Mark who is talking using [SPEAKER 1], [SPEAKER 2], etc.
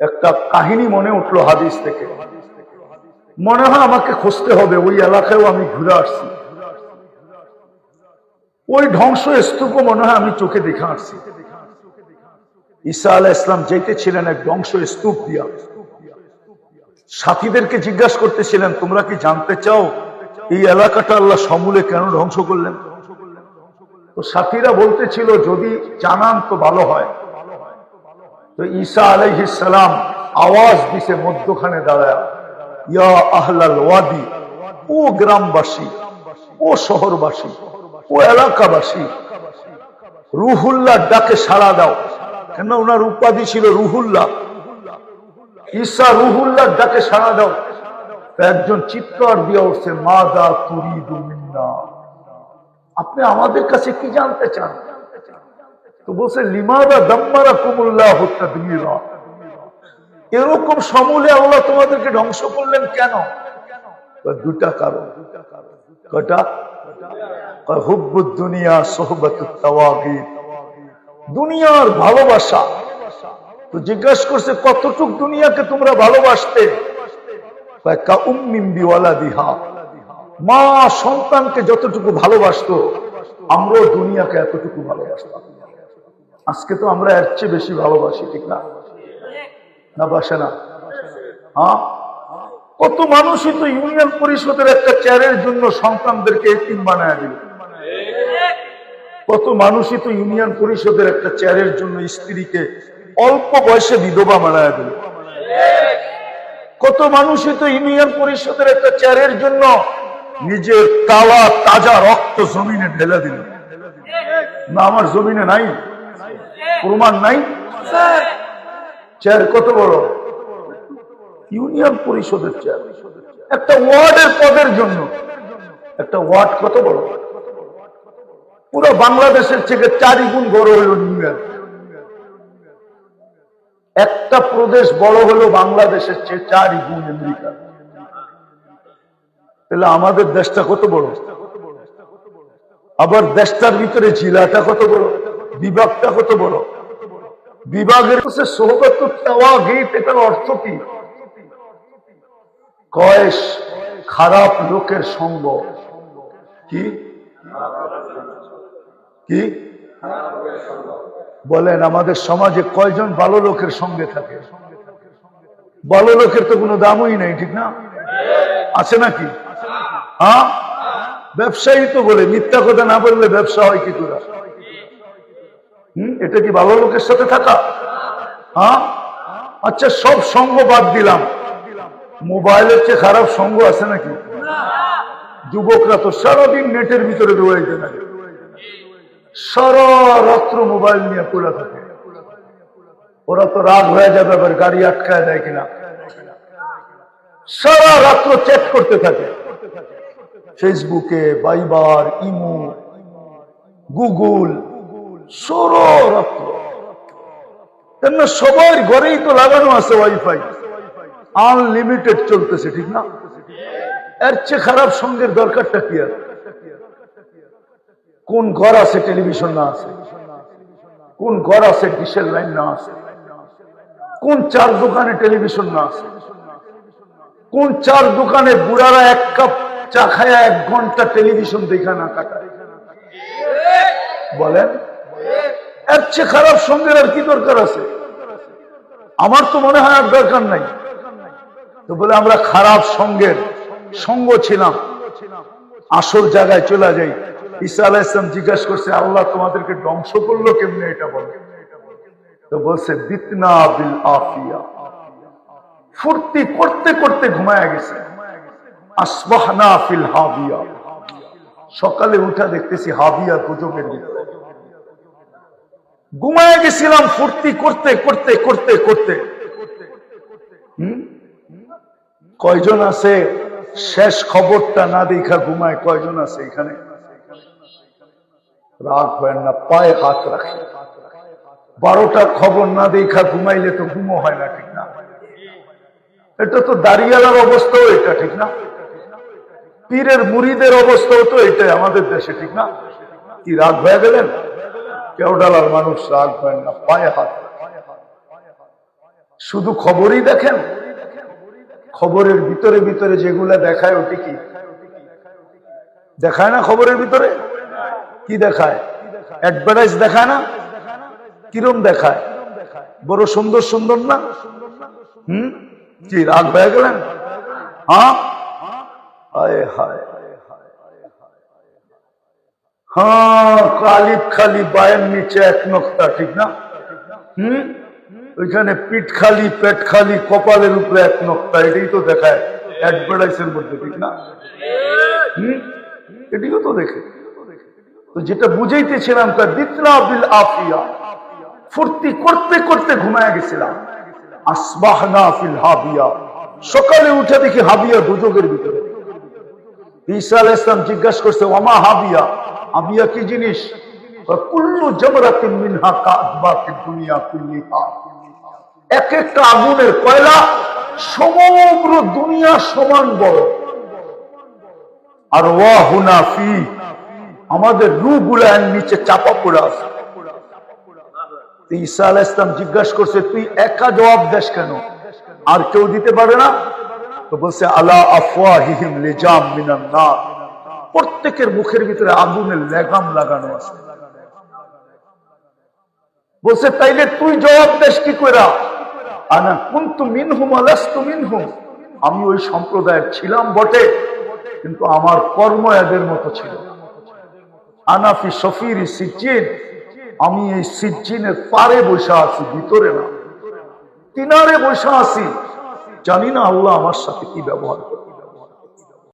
[SPEAKER 1] একটা কাহিনী মনে উঠল হাদিস থেকে। মনে হয় আমাকে খুঁজতে হবে, ওই এলাকায়ও আমি ঘুরে আসছি। ওই ধ্বংস স্তূপও মনে হয় আমি চোখে দেখে আসছি। ঈসা আলাহ ইসলাম যেতেছিলেন এক ধ্বংস স্তূপ দিয়া। সাথীদেরকে জিজ্ঞাসা করতেছিলেন, তোমরা কি জানতে চাও এই এলাকাটা আল্লাহ সমূলে কেন ধ্বংস করলেন? তো সাথীরা বলতেছিল, যদি জানান তো ভালো হয়। তো ঈসা আলাইহিসালাম আওয়াজ দিছে মধ্যখানে দাঁড়ায়, ইয়া আহলাল ওয়াদি, ও গ্রামবাসী, ও শহরবাসী, ও এলাকাবাসী রুহুল্লাহ ডাকে সাড়া দাও। কেন ওনার উপাধি ছিল রুহুল্লাহ? ঈসা রুহুল্লাহ ডাকে সাড়া দাও। একজন চিৎকার দিয়ে উঠছে মা দা তুরিদু মিন্না। আপনি আমাদের কাছে কি জানতে চান? তো বলছে, লিমাদা দাম্মারা কুমুল্লাহ তাদমিরা। এরকম সমূলে আল্লাহ তোমাদেরকে ধ্বংস করলেন কেন? দুটা কারণ। কটা দুনিয়া দুনিয়ার ভালোবাসা। তো জিজ্ঞাসা করছে, কতটুক দুনিয়াকে তোমরা ভালোবাসতে? মা সন্তানকে যতটুকু ভালোবাসতো, আমরাও দুনিয়াকে এতটুকু ভালোবাসতাম। আজকে তো আমরা এর চেয়ে বেশি ভালোবাসি, ঠিক না? না, বাসে না। হ্যাঁ? কত মানুষই তো ইউনিয়ন পরিষদের একটা চেয়ারের জন্য সন্তানদেরকে এতিম বানায় দিল। কত মানুষই তো ইউনিয়ন পরিষদের একটা চেয়ারের জন্য স্ত্রীকে অল্প বয়সে বিধবা বানায় দিল। কত মানুষই তো ইউনিয়ন পরিষদের একটা চেয়ারের জন্য নিজের তালা, তাজা রক্ত জমিনে ঢেলে দিল। না, আমার জমিনে নাই। প্রমাণ নাই? চেয়ার কত বড়? ইউনিয়ন পরিষদের চেয়ার একটা ওয়ার্ডের পদের জন্য। একটা ওয়ার্ড কত বড়? পুরো বাংলাদেশের থেকে চারি গুণ বড় হলো নিউ ইয়র্ক একটা প্রদেশ বড় হলো বাংলাদেশের চেয়ে চারি গুণ আমেরিকা তাহলে আমাদের দেশটা কত বড়? আবার দেশটার ভিতরে জেলাটা কত বড়? বিভাগটা কত বড়? বিভাগের কাছে সোহবত গীত, এটার অর্থ কি? কয়েস খারাপ লোকের সঙ্গ। কি? কি? বলেন, আমাদের সমাজে কয়জন ভালো লোকের সঙ্গে থাকে? ভালো লোকের তো কোনো দামই নেই, ঠিক না? আছে নাকি? হ্যাঁ? ব্যবসায়ী তো বলে, মিথ্যা কথা না বললে ব্যবসা হয় কি তোরা হম? এটা কি ভালো লোকের সাথে থাকা? হ্যাঁ? আচ্ছা সব সঙ্গ বাদ দিলাম। মোবাইলের চেয়ে খারাপ সঙ্গ আছে নাকি? যুবকরা তো সারাদিন নেটের ভিতরে দৌড়াইতে থাকে। সারা মোবাইল নিয়ে পড়ে থাকে। ওরা তো রাগ হয়ে যাবে আবার গাড়ি আটকায় দেয় কিনা। সারা রাত্র চেক করতে থাকে। ফেসবুকে, বাইবার, ইমো, গুগল সারা সবার ঘরেই তো লাগানো আছে ওয়াইফাই আনলিমিটেড চলতেছে, ঠিক না? এর চেয়ে খারাপ সঙ্গের দরকারটা কি আর? কোন ঘর আছে টেলিভিশন না আছে? কোন ঘর আছে ডিশের লাইন না আছে? কোন চার দোকানে টেলিভিশন না আছে? কোন চার দোকানে বুড়ারা এক কাপ চা খায় এক ঘণ্টা টেলিভিশন দেখা না কাটায় বলেন? এর চেয়ে খারাপ সঙ্গের আর কি দরকার আছে? আমার তো মনে হয় আর দরকার নাই। তো বলে আমরা খারাপ সঙ্গের সঙ্গ ছিলাম। আসল জায়গায় চলে যাই। ঈসা আলাহ ইসলাম জিজ্ঞাসা করছে, আল্লাহ তোমাদেরকে ধ্বংস করল কেমনে এটা বলে। তো বলছে, বিতনা বিল আফিয়া। ফুর্তি করতে করতে ঘুমায় গেছে। আসবাহনা ফিল হাবিয়া। সকালে উঠা দেখতেছি হাবিয়া গুজবের ভিতরে। ঘুমায় গেছিলাম ফুর্তি করতে করতে করতে করতে। কয়জন আছে? শেষ খবরটা না দেখা ঘুমায় কয়জন আছে এখানে? রাগ হয় না, পায়ে হাত রাখে। বারোটা খবর না দেখা ঘুমাইলে তো ঘুমো হয় না, ঠিক না? এটা তো দাঁড়িয়ালার অবস্থাও এটা, ঠিক না? পীরের মুড়িদের অবস্থাও তো এটাই আমাদের দেশে, ঠিক না? কি রাগ হয়ে গেলেন? কেউ ডালার মানুষ রাগ না, পায়ে হাত শুধু খবরই দেখেন? খবরের ভিতরে ভিতরে যেগুলা দেখায় ওটি কি? দেখায় না খবরের ভিতরে? কি দেখায়? অ্যাডভার্টাইজ দেখায় না? কিরম দেখায়? বড় সুন্দর সুন্দর না? হুম? কি, রাগ হয়ে গেলেন? হ্যাঁ? হায় হায়। হ্যাঁ খালি বায়ের নিচে এক ঠিক না? ওইখানে পিঠ খালি, পেট খালি, কপালের উপরে এক এটাই তো দেখায় অ্যাডভার্টাইজের মধ্যে ঠিক না? এটিও তো দেখে। যেটা বুঝাইতেছিলাম দিতরা বিল আফিয়া। ফুর্তি করতে করতে ঘুমায় গেছিলাম। আসবাহনা ফিল হাবিয়া। সকালে উঠে দেখি হাবিয়া দুযোগের ভিতরে। ঈসা আলাইহিস সালাম জিজ্ঞাসা করছে ওমা হাবিয়া? হাবিয়া কি জিনিস? ফি, আমাদের নিচে চাপা পড়ে আছে। ঈসা আলাহ ইসলাম জিজ্ঞাসা করছে, তুই একা জবাব দেশ কেন? আর কেউ দিতে পারে না? তো বলছে, আলা আফওয়াহিহিম লিজাম মিনান নার। প্রত্যেকের মুখের ভিতরে আগুনের লেগাম লাগানো আছে। বলছে, তাইলে তুই জবাব দেশ কি কইরা? আনা কুন্তু মিনহুম আলাস্তু মিনহুম। আমি ওই সম্প্রদায়ের ছিলাম বটে, কিন্তু আমার কর্ম এদের মতো ছিল। আনাফি সফির সিজ্জিন। আমি এই সিজ্জিনের পারে বসে আছি, ভিতরে না। কিনারে বসে আছি। জানি না আল্লাহ আমার সাথে কি ব্যবহার করে